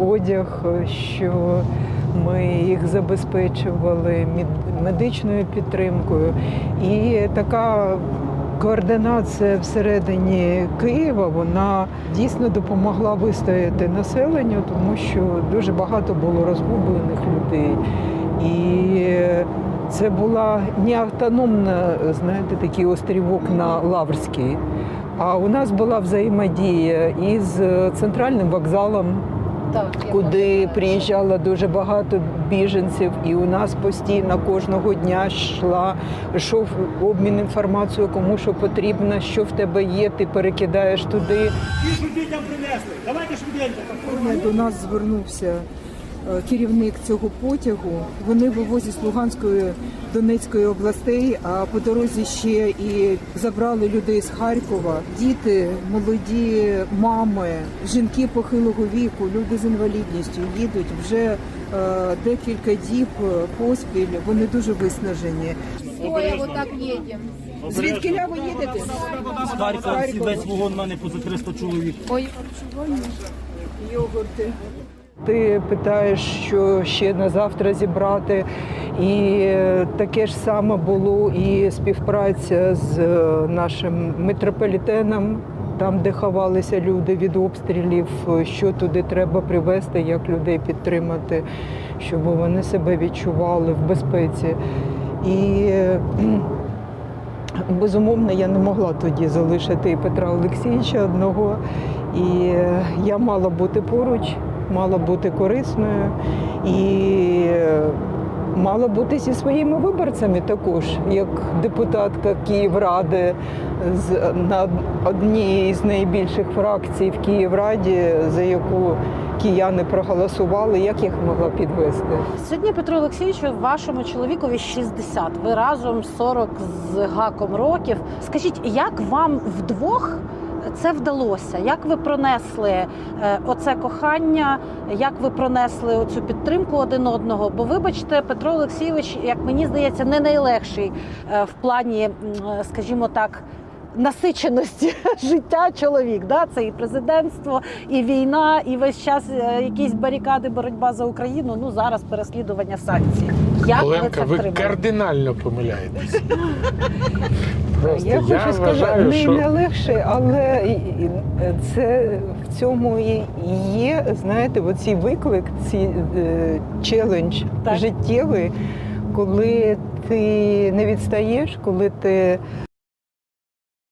одяг, що ми їх забезпечували медичною підтримкою. І така координація всередині Києва вона дійсно допомогла вистояти населенню, тому що дуже багато було розгублених людей. І це була не автономна, знаєте, такий острівок на Лаврській. А у нас була взаємодія із центральним вокзалом, куди приїжджало дуже багато біженців, і у нас постійно кожного дня йшла йшов обмін інформацією, кому що потрібно, що в тебе є, ти перекидаєш туди. Їжу дітям принесли. Давайте швиденько. До нас звернувся керівник цього потягу. Вони вивозять з Луганської Донецької областей, а по дорозі ще і забрали людей з Харкова. Діти, молоді мами, жінки похилого віку, люди з інвалідністю їдуть вже е, декілька діб поспіль. Вони дуже виснажені. Стоя вот так едем. Звідки ви їдете? З Харкова всі весь вагон в мене поза 300 чоловік. Ой, Йогурти. Ти питаєш, що ще на завтра зібрати. І е, таке ж саме було і співпраця з е, нашим метрополітеном, там, де ховалися люди від обстрілів, е, що туди треба привезти, як людей підтримати, щоб вони себе відчували в безпеці. І Безумовно, я не могла тоді залишити і Петра Олексійовича одного. І я мала бути поруч, мала бути корисною і е, мала бути зі своїми виборцями також, як депутатка Київради з на одній з найбільших фракцій в Київраді, за яку кияни проголосували, як їх могла підвести. Сьогодні Петру Олексійовичу, вашому чоловікові 60. Ви разом 40 з гаком років. Скажіть, як вам вдвох це вдалося? Як ви пронесли е, оце кохання? Як ви пронесли оцю підтримку один одного? Бо, вибачте, Петро Олексійович, як мені здається, не найлегший е, в плані, е, скажімо так. Насиченості життя чоловік, да? це і президентство, і війна, і весь час якісь барикади, боротьба за Україну. Ну зараз переслідування санкцій. Як ви Оленка, це ви кардинально помиляєтесь. Просто Я хочу сказати, не що найлегше, але і- і це в цьому і є, знаєте, оцей виклик, цей челендж Так. життєвий, коли ти не відстаєш, коли ти